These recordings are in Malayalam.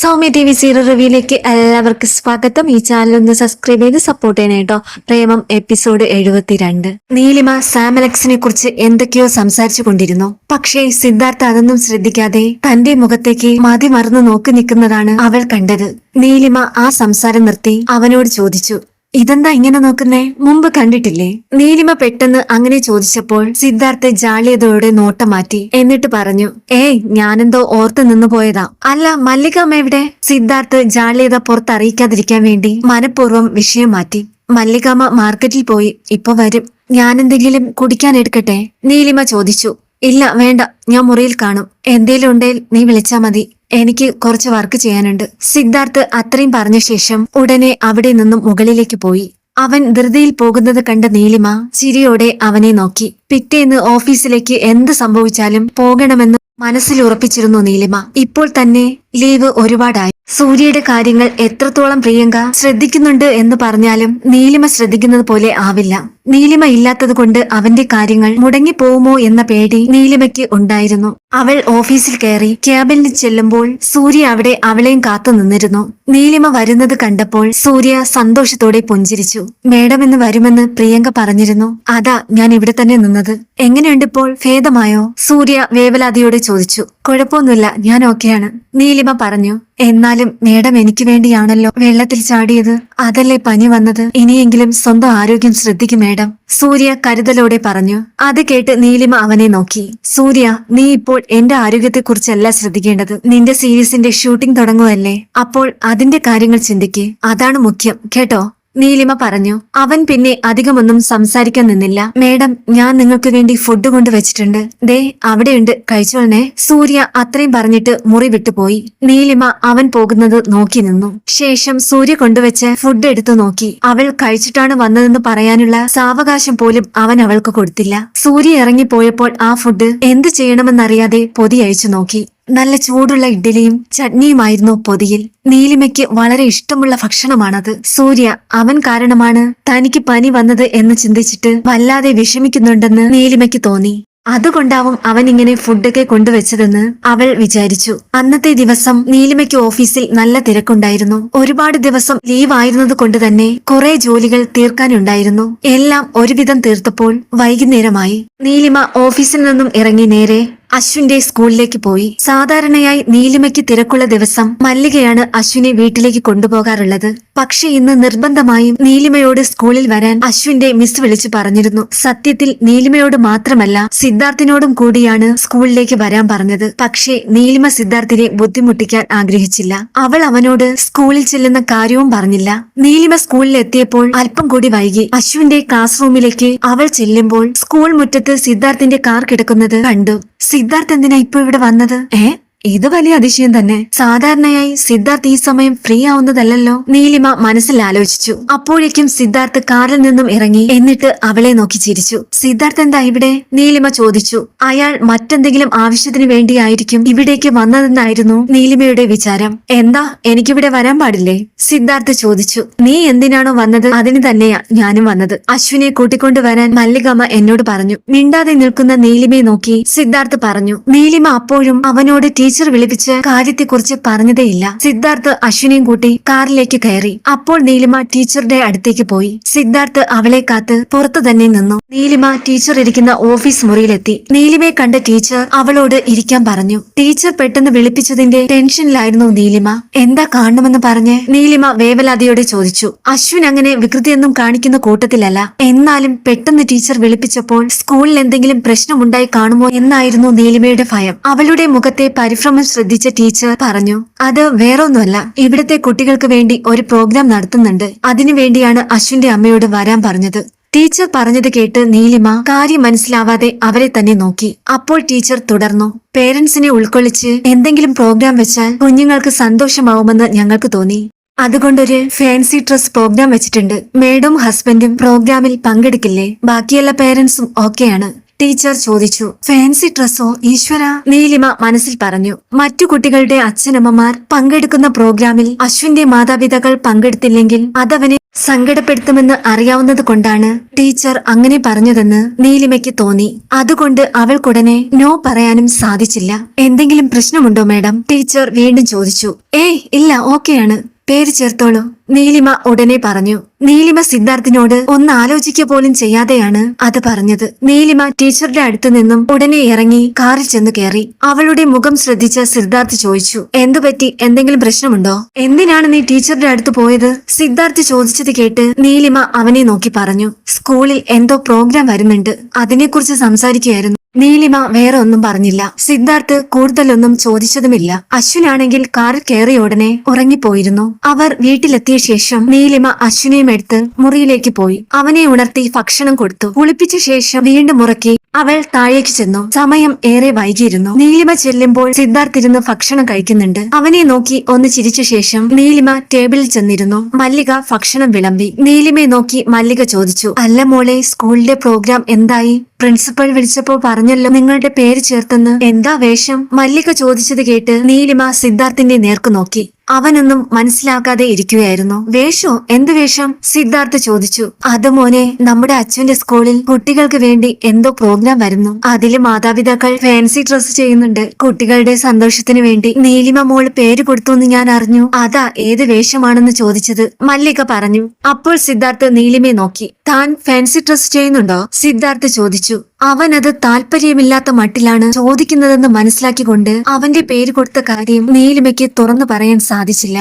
സൗമ്യ ടി വി സീറോ റിവ്യൂയിലേക്ക് എല്ലാവർക്കും സ്വാഗതം. ഈ ചാനൽ ഒന്ന് സബ്സ്ക്രൈബ് ചെയ്ത് സപ്പോർട്ട് ചെയ്യണം കേട്ടോ പ്രേമം എപ്പിസോഡ് എഴുപത്തിരണ്ട്. നീലിമ സാമലക്സിനെ കുറിച്ച് എന്തൊക്കെയോ സംസാരിച്ചു കൊണ്ടിരുന്നു. പക്ഷേ സിദ്ധാർത്ഥ അതൊന്നും ശ്രദ്ധിക്കാതെ തന്റെ മുഖത്തേക്ക് മതി മറന്നു നോക്കി നിൽക്കുന്നതാണ് അവൾ കണ്ടത്. നീലിമ ആ സംസാരം നിർത്തി അവനോട് ചോദിച്ചു. ഇതെന്താ ഇങ്ങനെ നോക്കുന്നേ? മുമ്പ് കണ്ടിട്ടില്ലേ? നീലിമ പെട്ടെന്ന് അങ്ങനെ ചോദിച്ചപ്പോൾ സിദ്ധാർത്ഥ ജാള്യതയോടെ നോട്ടം മാറ്റി എന്നിട്ട് പറഞ്ഞു ഏയ് ഞാനെന്തോ ഓർത്ത് നിന്നു പോയതാ. അല്ല മല്ലികാമ്മ എവിടെ? സിദ്ധാർത്ഥ് ജാള്യത പുറത്തറിയിക്കാതിരിക്കാൻ വേണ്ടി മനഃപൂർവം വിഷയം മാറ്റി. മല്ലികാമ്മ മാർക്കറ്റിൽ പോയി ഇപ്പൊ വരും. ഞാനെന്തെങ്കിലും കുടിക്കാൻ എടുക്കട്ടെ? നീലിമ ചോദിച്ചു. ഇല്ല വേണ്ട. ഞാൻ മുറിയിൽ കാണും. എന്തേലും ഉണ്ടേൽ നീ വിളിച്ചാ മതി. എനിക്ക് കുറച്ച് വർക്ക് ചെയ്യാനുണ്ട്. സിദ്ധാർത്ഥ് അത്രയും പറഞ്ഞ ശേഷം ഉടനെ അവിടെ നിന്നും മുകളിലേക്ക് പോയി. അവൻ ധൃതിയിൽ പോകുന്നത് കണ്ട നീലിമ ചിരിയോടെ അവനെ നോക്കി. പിറ്റേന്ന് ഓഫീസിലേക്ക് എന്ത് സംഭവിച്ചാലും പോകണമെന്ന് മനസ്സിൽ ഉറപ്പിച്ചിരുന്നു നീലിമ. ഇപ്പോൾ തന്നെ ലീവ് ഒരുപാടായി. സൂര്യയുടെ കാര്യങ്ങൾ എത്രത്തോളം പ്രിയങ്ക ശ്രദ്ധിക്കുന്നുണ്ട് എന്ന് പറഞ്ഞാലും നീലിമ ശ്രദ്ധിക്കുന്നത് പോലെ ആവില്ല. നീലിമ ഇല്ലാത്തത് കൊണ്ട് അവന്റെ കാര്യങ്ങൾ മുടങ്ങിപ്പോവുമോ എന്ന പേടി നീലിമയ്ക്ക് ഉണ്ടായിരുന്നു. അവൾ ഓഫീസിൽ കയറി ക്യാബിനിൽ ചെല്ലുമ്പോൾ സൂര്യ അവിടെ അവളെയും കാത്തു നിന്നിരുന്നു. നീലിമ വരുന്നത് കണ്ടപ്പോൾ സൂര്യ സന്തോഷത്തോടെ പുഞ്ചിരിച്ചു. മേഡം എന്ന് വരുമെന്ന് പ്രിയങ്ക പറഞ്ഞിരുന്നു. അതാ ഞാൻ ഇവിടെ തന്നെ നിന്നത്. എങ്ങനെയുണ്ടിപ്പോൾ ഭേദമായോ? സൂര്യ വേവലാതിയോടെ ചോദിച്ചു. കുഴപ്പമൊന്നുമില്ല ഞാൻ ഓക്കെയാണ്. നീലിമ പറഞ്ഞു എന്നാലും മേഡം എനിക്ക് വേണ്ടിയാണല്ലോ വെള്ളത്തിൽ ചാടിയത്. അതല്ലേ പനി വന്നത്? ഇനിയെങ്കിലും സ്വന്തം ആരോഗ്യം ശ്രദ്ധിക്കും മേഡം. സൂര്യ കരുതലോടെ പറഞ്ഞു അത് കേട്ട് നീലിമ അവനെ നോക്കി. സൂര്യ നീ ഇപ്പോൾ എന്റെ ആരോഗ്യത്തെക്കുറിച്ചല്ല ശ്രദ്ധിക്കേണ്ടത്. നിന്റെ സീരീസിന്റെ ഷൂട്ടിംഗ് തുടങ്ങുമല്ലേ അപ്പോൾ അതിന്റെ കാര്യങ്ങൾ ചിന്തിക്ക്. അതാണ് മുഖ്യം കേട്ടോ? നീലിമ പറഞ്ഞു അവൻ പിന്നെ അധികമൊന്നും സംസാരിക്കാൻ നിന്നില്ല. മേഡം ഞാൻ നിങ്ങൾക്ക് വേണ്ടി ഫുഡ് കൊണ്ടുവച്ചിട്ടുണ്ട്. ദേ അവിടെയുണ്ട്. കഴിച്ചോളനെ സൂര്യ അത്രയും പറഞ്ഞിട്ട് മുറി വിട്ടുപോയി. നീലിമ അവൻ പോകുന്നത് നോക്കി നിന്നു. ശേഷം സൂര്യ കൊണ്ടുവച്ച് ഫുഡ് എടുത്തു നോക്കി. അവൾ കഴിച്ചിട്ടാണ് വന്നതെന്ന് പറയാനുള്ള സാവകാശം പോലും അവൻ അവൾക്ക് കൊടുത്തില്ല. സൂര്യ ഇറങ്ങിപ്പോയപ്പോൾ ആ ഫുഡ് എന്ത് ചെയ്യണമെന്നറിയാതെ പൊതി അഴിച്ചു നോക്കി. നല്ല ചൂടുള്ള ഇഡ്ഡലിയും ചട്നിയുമായിരുന്നു പൊതിയിൽ. നീലിമയ്ക്ക് വളരെ ഇഷ്ടമുള്ള ഭക്ഷണമാണത്. സൂര്യ അവൻ കാരണമാണ്. തനിക്ക് പനി വന്നത് എന്ന് ചിന്തിച്ചിട്ട് വല്ലാതെ വിഷമിക്കുന്നുണ്ടെന്ന് നീലിമയ്ക്ക് തോന്നി. അതുകൊണ്ടാവും അവൻ ഇങ്ങനെ ഫുഡൊക്കെ കൊണ്ടുവച്ചതെന്ന് അവൾ വിചാരിച്ചു. അന്നത്തെ ദിവസം നീലിമയ്ക്ക് ഓഫീസിൽ നല്ല തിരക്കുണ്ടായിരുന്നു. ഒരുപാട് ദിവസം ലീവ് ആയിരുന്നത് കൊണ്ട് തന്നെ കുറെ ജോലികൾ തീർക്കാനുണ്ടായിരുന്നു. എല്ലാം ഒരുവിധം തീർത്തപ്പോൾ വൈകുന്നേരമായി. നീലിമ ഓഫീസിൽ നിന്നും ഇറങ്ങി നേരെ അശ്വിന്റെ സ്കൂളിലേക്ക് പോയി. സാധാരണയായി നീലിമയ്ക്ക് തിരക്കുള്ള ദിവസം മല്ലികയാണ് അശ്വിനെ വീട്ടിലേക്ക് കൊണ്ടുപോകാറുള്ളത്. പക്ഷെ ഇന്ന് നിർബന്ധമായും നീലിമയോട് സ്കൂളിൽ വരാൻ അശ്വിന്റെ മിസ് വിളിച്ചു പറഞ്ഞിരുന്നു. സത്യത്തിൽ നീലിമയോട് മാത്രമല്ല സിദ്ധാർത്ഥിനോടും കൂടിയാണ് സ്കൂളിലേക്ക് വരാൻ പറഞ്ഞത്. പക്ഷേ നീലിമ സിദ്ധാർത്ഥിനെ ബുദ്ധിമുട്ടിക്കാൻ ആഗ്രഹിച്ചില്ല. അവൾ അവനോട് സ്കൂളിൽ ചെല്ലുന്ന കാര്യവും പറഞ്ഞില്ല. നീലിമ സ്കൂളിൽ എത്തിയപ്പോൾ അല്പം കൂടി വൈകി. അശ്വിന്റെ ക്ലാസ് റൂമിലേക്ക് അവൾ ചെല്ലുമ്പോൾ സ്കൂൾ മുറ്റത്ത് സിദ്ധാർത്ഥിന്റെ കാർ കിടക്കുന്നത് കണ്ടു. സിദ്ധാർത്ഥ് എന്തിനാ ഇപ്പൊ ഇവിടെ വന്നത്? ഏ? ഇത് വലിയ അതിശയം തന്നെ. സാധാരണയായി സിദ്ധാർത്ഥ് ഈ സമയം ഫ്രീ ആവുന്നതല്ലല്ലോ. നീലിമ മനസ്സിൽ ആലോചിച്ചു. അപ്പോഴേക്കും സിദ്ധാർത്ഥ് കാറിൽ നിന്നും ഇറങ്ങി എന്നിട്ട് അവളെ നോക്കി ചിരിച്ചു. സിദ്ധാർത്ഥ് എന്താ ഇവിടെ? നീലിമ ചോദിച്ചു. അയാൾ മറ്റെന്തെങ്കിലും ആവശ്യത്തിന് വേണ്ടിയായിരിക്കും ഇവിടേക്ക് വന്നതെന്നായിരുന്നു നീലിമയുടെ വിചാരം. എന്താ? എനിക്കിവിടെ വരാൻ പാടില്ലേ? സിദ്ധാർത്ഥ് ചോദിച്ചു. നീ എന്തിനാണോ വന്നത്? അതിന് തന്നെയാ ഞാനും വന്നത്. അശ്വിനെ കൂട്ടിക്കൊണ്ടു വരാൻ മല്ലികമ്മ എന്നോട് പറഞ്ഞു. മിണ്ടാതെ നിൽക്കുന്ന നീലിമയെ നോക്കി സിദ്ധാർത്ഥ് പറഞ്ഞു. നീലിമ അപ്പോഴും അവനോട് ടീച്ചർ വിളിപ്പിച്ച് കാര്യത്തെക്കുറിച്ച് പറഞ്ഞതേയില്ല. സിദ്ധാർത്ഥ് അശ്വിനെയും കൂട്ടി കാറിലേക്ക് കയറി. അപ്പോൾ നീലിമ ടീച്ചറുടെ അടുത്തേക്ക് പോയി. സിദ്ധാർത്ഥ് അവളെ കാത്ത് പുറത്തു തന്നെ നിന്നു. നീലിമ ടീച്ചർ ഇരിക്കുന്ന ഓഫീസ് മുറിയിലെത്തി. നീലിമയെ കണ്ട ടീച്ചർ അവളോട് ഇരിക്കാൻ പറഞ്ഞു. ടീച്ചർ പെട്ടെന്ന് വിളിപ്പിച്ചതിന്റെ ടെൻഷനിലായിരുന്നു നീലിമ. എന്താ കാണണമെന്ന് പറഞ്ഞ് നീലിമ വേവലാതിയോടെ ചോദിച്ചു. അശ്വിൻ അങ്ങനെ വികൃതിയൊന്നും കാണിക്കുന്ന കൂട്ടത്തിലല്ല. എന്നാലും പെട്ടെന്ന് ടീച്ചർ വിളിപ്പിച്ചപ്പോൾ സ്കൂളിൽ എന്തെങ്കിലും പ്രശ്നമുണ്ടായി കാണുമോ എന്നായിരുന്നു നീലിമയുടെ ഭയം. അവളുടെ മുഖത്തെ പരിഭ്രമം ശ്രദ്ധിച്ച ടീച്ചർ പറഞ്ഞു അത് വേറൊന്നുമല്ല. ഇവിടത്തെ കുട്ടികൾക്ക് വേണ്ടി ഒരു പ്രോഗ്രാം നടത്തുന്നുണ്ട്. അതിനു വേണ്ടിയാണ് അശ്വിന്റെ അമ്മയോട് വരാൻ പറഞ്ഞത്. ടീച്ചർ പറഞ്ഞത് കേട്ട് നീലിമ കാര്യം മനസ്സിലാവാതെ അവരെ തന്നെ നോക്കി. അപ്പോൾ ടീച്ചർ തുടർന്നു പേരൻസിനെ ഉൾക്കൊള്ളിച്ച് എന്തെങ്കിലും പ്രോഗ്രാം വെച്ചാൽ കുഞ്ഞുങ്ങൾക്ക് സന്തോഷമാവുമെന്ന് ഞങ്ങൾക്ക് തോന്നി. അതുകൊണ്ടൊരു ഫാൻസി ഡ്രസ് പ്രോഗ്രാം വെച്ചിട്ടുണ്ട്. മേഡും ഹസ്ബൻഡും പ്രോഗ്രാമിൽ പങ്കെടുക്കില്ലേ? ബാക്കിയെല്ലാ പേരൻസും ഓക്കെയാണ് ടീച്ചർ ചോദിച്ചു ഫാൻസി ഡ്രസ്സോ ഈശ്വര? നീലിമ മനസ്സിൽ പറഞ്ഞു മറ്റു കുട്ടികളുടെ അച്ഛനമ്മമാർ പങ്കെടുക്കുന്ന പ്രോഗ്രാമിൽ അശ്വിന്റെ മാതാപിതാക്കൾ പങ്കെടുത്തില്ലെങ്കിൽ അതവനെ സങ്കടപ്പെടുത്തുമെന്ന് അറിയാവുന്നത് കൊണ്ടാണ് ടീച്ചർ അങ്ങനെ പറഞ്ഞതെന്ന് നീലിമയ്ക്ക് തോന്നി. അതുകൊണ്ട് അവൾക്കുടനെ നോ പറയാനും സാധിച്ചില്ല. എന്തെങ്കിലും പ്രശ്നമുണ്ടോ മാഡം? ടീച്ചർ വീണ്ടും ചോദിച്ചു ഏയ് ഇല്ല ഓക്കെയാണ്. പേര് ചേർത്തോളൂ. നീലിമ ഉടനെ പറഞ്ഞു. നീലിമ സിദ്ധാർത്ഥിനോട് ഒന്ന് ആലോചിക്കുക പോലും ചെയ്യാതെയാണ് അത് പറഞ്ഞത്. നീലിമ ടീച്ചറുടെ അടുത്തു നിന്നും ഉടനെ ഇറങ്ങി കാറിൽ ചെന്ന് കയറി. അവളുടെ മുഖം ശ്രദ്ധിച്ച സിദ്ധാർത്ഥ് ചോദിച്ചു. എന്തുപറ്റി എന്തെങ്കിലും പ്രശ്നമുണ്ടോ? എന്തിനാണ് നീ ടീച്ചറുടെ അടുത്ത് പോയത്? സിദ്ധാർത്ഥ് ചോദിച്ചത് കേട്ട് നീലിമ അവനെ നോക്കി പറഞ്ഞു. സ്കൂളിൽ എന്തോ പ്രോഗ്രാം വരുന്നുണ്ട്. അതിനെക്കുറിച്ച് സംസാരിക്കുകയായിരുന്നു. നീലിമ വേറെ ഒന്നും പറഞ്ഞില്ല. സിദ്ധാർത്ഥ് കൂടുതലൊന്നും ചോദിച്ചതുമില്ല. അശ്വിനാണെങ്കിൽ കാറിൽ കയറിയ ഉടനെ ഉറങ്ങിപ്പോയിരുന്നു. അവർ വീട്ടിലെത്തിയ ശേഷം നീലിമ അശ്വിനെയും എടുത്ത് മുറിയിലേക്ക് പോയി. അവനെ ഉണർത്തി ഭക്ഷണം കൊടുത്തു. കുളിപ്പിച്ച ശേഷം വീണ്ടും ഉറക്കി അവൾ താഴേക്ക് ചെന്നു. സമയം ഏറെ വൈകിയിരുന്നു. നീലിമ ചെല്ലുമ്പോൾ സിദ്ധാർത്ഥ് ഇരുന്ന് ഭക്ഷണം കഴിക്കുന്നുണ്ട്. അവനെ നോക്കി ഒന്ന് ചിരിച്ച ശേഷം നീലിമ ടേബിളിൽ ചെന്നിരുന്നു. മല്ലിക ഭക്ഷണം വിളമ്പി. നീലിമയെ നോക്കി മല്ലിക ചോദിച്ചു അല്ല മോളെ സ്കൂളിലെ പ്രോഗ്രാം എന്തായി? പ്രിൻസിപ്പൽ വിളിച്ചപ്പോൾ പറഞ്ഞല്ലോ നിങ്ങളുടെ പേര് ചേർത്തെന്ന്. എന്താ വേഷം? മല്ലിക ചോദിച്ചത് കേട്ട് നീലിമ സിദ്ധാർത്ഥിന്റെ നേർക്ക് നോക്കി. അവനൊന്നും മനസ്സിലാക്കാതെ ഇരിക്കുകയായിരുന്നു. വേഷോ? എന്ത് വേഷം? സിദ്ധാർത്ഥ് ചോദിച്ചു. അത് മോനെ നമ്മുടെ അച്ഛന്റെ സ്കൂളിൽ കുട്ടികൾക്ക് വേണ്ടി എന്തോ പ്രോഗ്രാം വരുന്നു. അതിൽ മാതാപിതാക്കൾ ഫാൻസി ഡ്രസ് ചെയ്യുന്നുണ്ട്. കുട്ടികളുടെ സന്തോഷത്തിന് വേണ്ടി നീലിമ മോൾ പേര് കൊടുത്തു എന്ന് ഞാൻ അറിഞ്ഞു. അതാ ഏത് വേഷമാണെന്ന് ചോദിച്ചത്. മല്ലിക പറഞ്ഞു. അപ്പോൾ സിദ്ധാർത്ഥ് നീലിമയെ നോക്കി. താൻ ഫാൻസി ഡ്രസ് ചെയ്യുന്നുണ്ടോ? സിദ്ധാർത്ഥ് ചോദിച്ചു. അവൻ അത് താല്പര്യമില്ലാത്ത മട്ടിലാണ് ചോദിക്കുന്നതെന്ന് മനസ്സിലാക്കിക്കൊണ്ട് അവന്റെ പേര് കൊടുത്ത കാര്യം നീലിമയ്ക്ക് തുറന്നു പറയാൻ സാധിച്ചില്ല.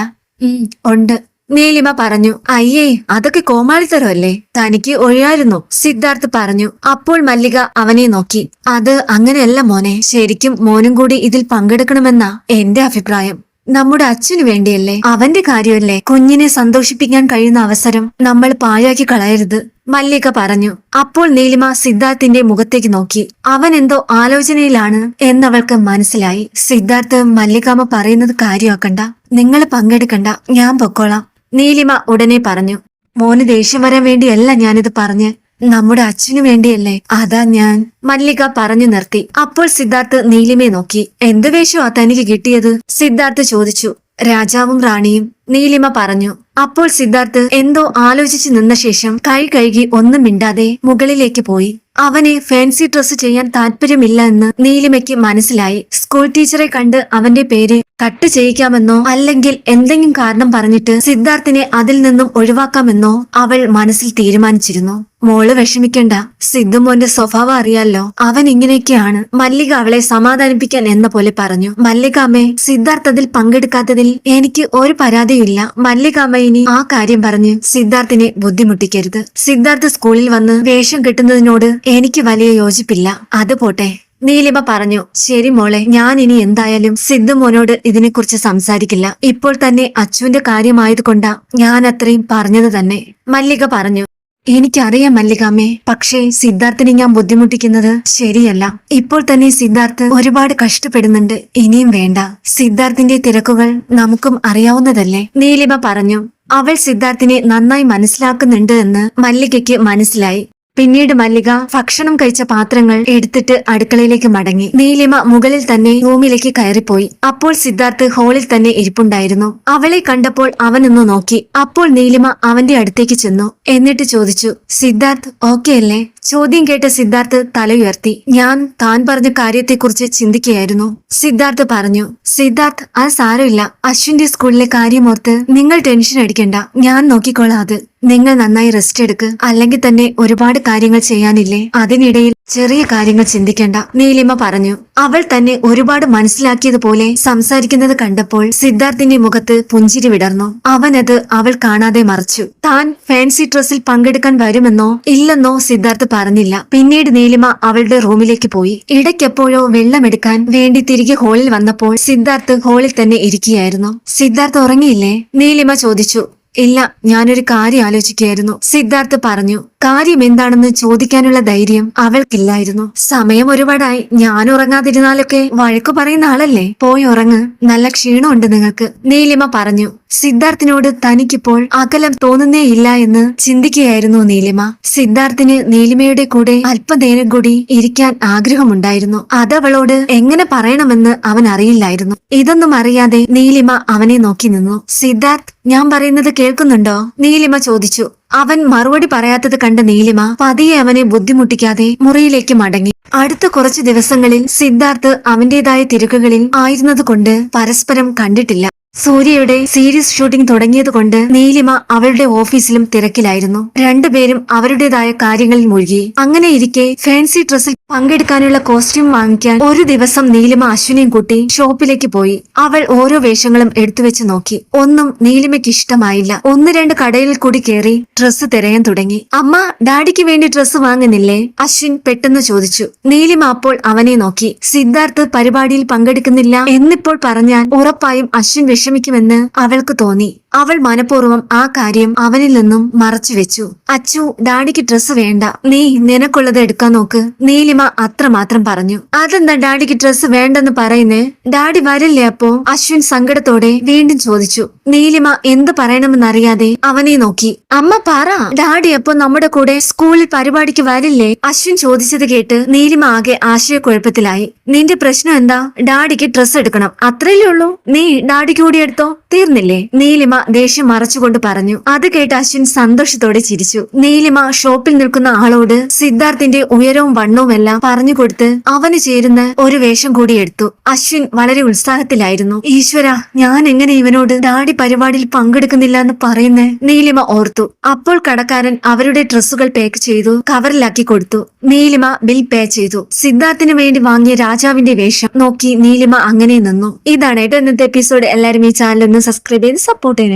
ഉണ്ട്. നീലിമ പറഞ്ഞു അയ്യേ അതൊക്കെ കോമാളിത്തരമല്ലേ? തനിക്ക് ഒഴിയായിരുന്നു. സിദ്ധാർത്ഥ് പറഞ്ഞു അപ്പോൾ മല്ലിക അവനെ നോക്കി. അത് അങ്ങനെയല്ല മോനെ ശരിക്കും മോനും കൂടി ഇതിൽ പങ്കെടുക്കണമെന്നാ എന്റെ അഭിപ്രായം. നമ്മുടെ അച്ഛനു വേണ്ടിയല്ലേ? അവന്റെ കാര്യമല്ലേ? കുഞ്ഞിനെ സന്തോഷിപ്പിക്കാൻ കഴിയുന്ന അവസരം നമ്മൾ പാഴാക്കി കളയരുത്. മല്ലിക പറഞ്ഞു. അപ്പോൾ നീലിമ സിദ്ധാർത്ഥിന്റെ മുഖത്തേക്ക് നോക്കി. അവൻ എന്തോ ആലോചനയിലാണ് എന്നവൾക്ക് മനസ്സിലായി. സിദ്ധാർത്ഥ് മല്ലികാമ പറയുന്നത് കാര്യമാക്കണ്ട. നിങ്ങൾ പങ്കെടുക്കണ്ട. ഞാൻ പൊക്കോളാം. നീലിമ ഉടനെ പറഞ്ഞു. മോന് ദേഷ്യം വരാൻ വേണ്ടിയല്ല ഞാനിത് പറഞ്ഞ്. നമ്മുടെ അച്ഛനു വേണ്ടിയല്ലേ? അതാ ഞാൻ. മല്ലിക പറഞ്ഞു നിർത്തി. അപ്പോൾ സിദ്ധാർത്ഥ് നീലിമയെ നോക്കി. എന്ത് വേഷമാ തനിക്ക് കിട്ടിയത്? സിദ്ധാർത്ഥ് ചോദിച്ചു. രാജാവും റാണിയും. നീലിമ പറഞ്ഞു അപ്പോൾ സിദ്ധാർത്ഥ് എന്തോ ആലോചിച്ചു നിന്ന ശേഷം കൈ കഴുകി ഒന്നും മിണ്ടാതെ മുകളിലേക്ക് പോയി. അവനെ ഫാൻസി ഡ്രസ് ചെയ്യാൻ താല്പര്യമില്ല എന്ന് നീലിമയ്ക്ക് മനസ്സിലായി. സ്കൂൾ ടീച്ചറെ കണ്ട് അവന്റെ പേര് കട്ട് ചെയ്യിക്കാമെന്നോ അല്ലെങ്കിൽ എന്തെങ്കിലും കാരണം പറഞ്ഞിട്ട് സിദ്ധാർത്ഥിനെ അതിൽ നിന്നും ഒഴിവാക്കാമെന്നോ അവൾ മനസ്സിൽ തീരുമാനിച്ചിരുന്നു. മോൾ വിഷമിക്കണ്ട. സിദ്ധു മോന്റെ സ്വഭാവം അറിയാലോ. അവൻ ഇങ്ങനെയൊക്കെയാണ്. മല്ലിക അവളെ സമാധാനിപ്പിക്കാൻ എന്ന പോലെ പറഞ്ഞു. മല്ലികാമ്മേ സിദ്ധാർത്ഥ് അതിൽ പങ്കെടുക്കാത്തതിൽ എനിക്ക് ഒരു പരാതിയില്ല മല്ലികാമയിനി ആ കാര്യം പറഞ്ഞ് സിദ്ധാർത്ഥിനെ ബുദ്ധിമുട്ടിക്കരുത്. സിദ്ധാർത്ഥ് സ്കൂളിൽ വന്ന് വേഷം കിട്ടുന്നതിനോട് എനിക്ക് വലിയ യോജിപ്പില്ല. അത് പോട്ടെ. നീലിമ പറഞ്ഞു ശരി മോളെ ഞാൻ ഇനി എന്തായാലും സിദ്ധു മോനോട് ഇതിനെക്കുറിച്ച് സംസാരിക്കില്ല. ഇപ്പോൾ തന്നെ അച്ചുവിന്റെ കാര്യമായതുകൊണ്ടാ ഞാൻ അത്രയും പറഞ്ഞത് തന്നെ. മല്ലിക പറഞ്ഞു എനിക്കറിയാം മല്ലികാമ്മേ. പക്ഷേ സിദ്ധാർത്ഥിനെ ഞാൻ ബുദ്ധിമുട്ടിക്കുന്നത് ശരിയല്ല. ഇപ്പോൾ തന്നെ സിദ്ധാർത്ഥ് ഒരുപാട് കഷ്ടപ്പെടുന്നുണ്ട്. ഇനിയും വേണ്ട. സിദ്ധാർത്ഥിന്റെ തിരക്കുകൾ നമുക്കും അറിയാവുന്നതല്ലേ? നീലിമ പറഞ്ഞു അവൾ സിദ്ധാർത്ഥിനെ നന്നായി മനസ്സിലാക്കുന്നുണ്ട് എന്ന് മല്ലികയ്ക്ക് മനസ്സിലായി. പിന്നീട് മല്ലിക ഭക്ഷണം കഴിച്ച പാത്രങ്ങൾ എടുത്തിട്ട് അടുക്കളയിലേക്ക് മടങ്ങി. നീലിമ മുകളിൽ തന്നെ റൂമിലേക്ക് കയറിപ്പോയി. അപ്പോൾ സിദ്ധാർത്ഥ് ഹാളിൽ തന്നെ ഇരിപ്പുണ്ടായിരുന്നു. അവളെ കണ്ടപ്പോൾ അവനൊന്ന് നോക്കി. അപ്പോൾ നീലിമ അവന്റെ അടുത്തേക്ക് ചെന്നു. എന്നിട്ട് ചോദിച്ചു സിദ്ധാർത്ഥ് ഓക്കെ അല്ലേ? ചോദ്യം കേട്ട സിദ്ധാർത്ഥ് തലയുയർത്തി ഞാൻ താൻ പറഞ്ഞ കാര്യത്തെക്കുറിച്ച് ചിന്തിക്കുകയായിരുന്നു. സിദ്ധാർത്ഥ് പറഞ്ഞു സിദ്ധാർത്ഥ് അത് സാരമില്ല. അശ്വിന്റെ സ്കൂളിലെ കാര്യമോർത്ത് നിങ്ങൾ ടെൻഷൻ അടിക്കണ്ട. ഞാൻ നോക്കിക്കോളാം അത്. നിങ്ങൾ നന്നായി റെസ്റ്റ് എടുക്ക്. അല്ലെങ്കിൽ തന്നെ ഒരുപാട് കാര്യങ്ങൾ ചെയ്യാനില്ലേ? അതിനിടയിൽ ചെറിയ കാര്യങ്ങൾ ചിന്തിക്കേണ്ട നീലിമ പറഞ്ഞു. അവൾ തന്നെ ഒരുപാട് മനസ്സിലാക്കിയതുപോലെ സംസാരിക്കുന്നത് കണ്ടപ്പോൾ സിദ്ധാർത്ഥിന്റെ മുഖത്ത് പുഞ്ചിരി വിടർന്നു. അവനത് അവൾ കാണാതെ മറച്ചു. താൻ ഫാൻസി ഡ്രസ്സിൽ പങ്കെടുക്കാൻ വരുമെന്നോ ഇല്ലെന്നോ സിദ്ധാർത്ഥ് പറഞ്ഞില്ല. പിന്നീട് നീലിമ അവളുടെ റൂമിലേക്ക് പോയി. ഇടയ്ക്കെപ്പോഴോ വെള്ളമെടുക്കാൻ വേണ്ടി തിരികെ ഹാളിൽ വന്നപ്പോൾ സിദ്ധാർത്ഥ് ഹാളിൽ തന്നെ ഇരിക്കുകയായിരുന്നു. സിദ്ധാർത്ഥ് ഉറങ്ങിയില്ലേ? നീലിമ ചോദിച്ചു. ഇല്ല ഞാനൊരു കാര്യം ആലോചിക്കുകയായിരുന്നു. സിദ്ധാർത്ഥ് പറഞ്ഞു കാര്യം എന്താണെന്ന് ചോദിക്കാനുള്ള ധൈര്യം അവൾക്കില്ലായിരുന്നു. സമയം ഒരുപാടായി. ഞാൻ ഉറങ്ങാതിരുന്നാലൊക്കെ വഴക്കു പറയുന്ന ആളല്ലേ? പോയി ഉറങ്ങ്. നല്ല ക്ഷീണമുണ്ട് നിങ്ങൾക്ക്. നീലിമ പറഞ്ഞു. സിദ്ധാർത്ഥിനോട് തനിക്കിപ്പോൾ അകലം തോന്നുന്നേ ഇല്ല എന്ന് ചിന്തിക്കുകയായിരുന്നു നീലിമ. സിദ്ധാർത്ഥിന് നീലിമയുടെ കൂടെ അല്പനേരം കൂടി ഇരിക്കാൻ ആഗ്രഹമുണ്ടായിരുന്നു. അതവളോട് എങ്ങനെ പറയണമെന്ന് അവൻ അറിയില്ലായിരുന്നു. ഇതൊന്നും അറിയാതെ നീലിമ അവനെ നോക്കി നിന്നു. സിദ്ധാർത്ഥ് ഞാൻ പറയുന്നത് കേൾക്കുന്നുണ്ടോ? നീലിമ ചോദിച്ചു. അവൻ മറുപടി പറയാത്തത് കണ്ട നീലിമ പതിയെ അവനെ ബുദ്ധിമുട്ടിക്കാതെ മുറിയിലേക്ക് മടങ്ങി. അടുത്ത കുറച്ചു ദിവസങ്ങളിൽ സിദ്ധാർത്ഥ് അവന്റേതായ തിരക്കുകളിൽ ആയിരുന്നതുകൊണ്ട് പരസ്പരം കണ്ടിട്ടില്ല. സൂര്യയുടെ സീരീസ് ഷൂട്ടിംഗ് തുടങ്ങിയതുകൊണ്ട് നീലിമ അവളുടെ ഓഫീസിലും തിരക്കിലായിരുന്നു. രണ്ടുപേരും അവരുടേതായ കാര്യങ്ങളിൽ മുഴുകി. അങ്ങനെ ഇരിക്കെ ഫാൻസി ഡ്രസ്സിൽ പങ്കെടുക്കാനുള്ള കോസ്റ്റ്യൂം വാങ്ങിക്കാൻ ഒരു ദിവസം നീലിമ അശ്വിനെയും കൂട്ടി ഷോപ്പിലേക്ക് പോയി. അവൾ ഓരോ വേഷങ്ങളും എടുത്തുവെച്ച് നോക്കി. ഒന്നും നീലിമയ്ക്ക് ഇഷ്ടമായില്ല. ഒന്ന് രണ്ട് കടയിൽ കൂടി കയറി ഡ്രസ്സ് തിരയാൻ തുടങ്ങി. അമ്മ ഡാഡിക്ക് വേണ്ടി ഡ്രസ്സ് വാങ്ങുന്നില്ലേ? അശ്വിൻ പെട്ടെന്ന് ചോദിച്ചു. നീലിമ അപ്പോൾ അവനെ നോക്കി. സിദ്ധാർത്ഥ് പരിപാടിയിൽ പങ്കെടുക്കുന്നില്ല എന്നിപ്പോൾ പറഞ്ഞാൽ ഉറപ്പായും അശ്വിൻ വിഷമിക്കുമെന്ന് അവൾക്ക് തോന്നി. അവൾ മനഃപൂർവം ആ കാര്യം അവനിൽ നിന്നും മറച്ചു വെച്ചു. അച്ചു ഡാഡിക്ക് ഡ്രസ്സ് വേണ്ട. നീ നിനക്കുള്ളത് എടുക്കാൻ നോക്ക് നീലിമ അത്രമാത്രം പറഞ്ഞു. അതെന്താ ഡാഡിക്ക് ഡ്രസ്സ് വേണ്ടെന്ന് പറയുന്നേ? ഡാഡി വരില്ലേ അപ്പോ? അശ്വിൻ സങ്കടത്തോടെ വീണ്ടും ചോദിച്ചു. നീലിമ എന്ത് പറയണമെന്നറിയാതെ അവനെ നോക്കി. അമ്മ പറ. ഡാഡി അപ്പോ നമ്മുടെ കൂടെ സ്കൂളിൽ പരിപാടിക്ക് വരില്ലേ? അശ്വിൻ ചോദിച്ചത് കേട്ട് നീലിമ ആകെ ആശയക്കുഴപ്പത്തിലായി. നിന്റെ പ്രശ്നം എന്താ? ഡാഡിക്ക് ഡ്രസ് എടുക്കണം. അത്രയല്ലേ ഉള്ളൂ? നീ ഡാഡിക്ക് കൂടി എടുത്തോ? തീർന്നില്ലേ? നീലിമ ദേഷ്യം മറച്ചുകൊണ്ട് പറഞ്ഞു. അത് കേട്ട് അശ്വിൻ സന്തോഷത്തോടെ ചിരിച്ചു. നീലിമ ഷോപ്പിൽ നിൽക്കുന്ന ആളോട് സിദ്ധാർത്ഥിന്റെ ഉയരവും വണ്ണവും എല്ലാം പറഞ്ഞു കൊടുത്ത് അവന് ചേരുന്ന ഒരു വേഷം കൂടി എടുത്തു. അശ്വിൻ വളരെ ഉത്സാഹത്തിലായിരുന്നു. ഈശ്വര ഞാൻ എങ്ങനെ ഇവനോട് ഡാഡി പരിപാടിയിൽ പങ്കെടുക്കുന്നില്ല എന്ന് പറയുന്നേ? നീലിമ ഓർത്തു. അപ്പോൾ കടക്കാരൻ അവരുടെ ഡ്രസ്സുകൾ പാക്ക് ചെയ്തു കവറിലാക്കി കൊടുത്തു. നീലിമ ബിൽ പേ ചെയ്തു. സിദ്ധാർത്ഥിന് വേണ്ടി വാങ്ങിയ രാജാവിന്റെ വേഷം നോക്കി നീലിമ അങ്ങനെ നിന്നു. ഇതാണ് കേട്ടോ ഇന്നത്തെ എപ്പിസോഡ്. എല്ലാവരും ഈ ചാനൽ ഒന്ന് സബ്സ്ക്രൈബ് ചെയ്ത് സപ്പോർട്ട് ചെയ്യണം.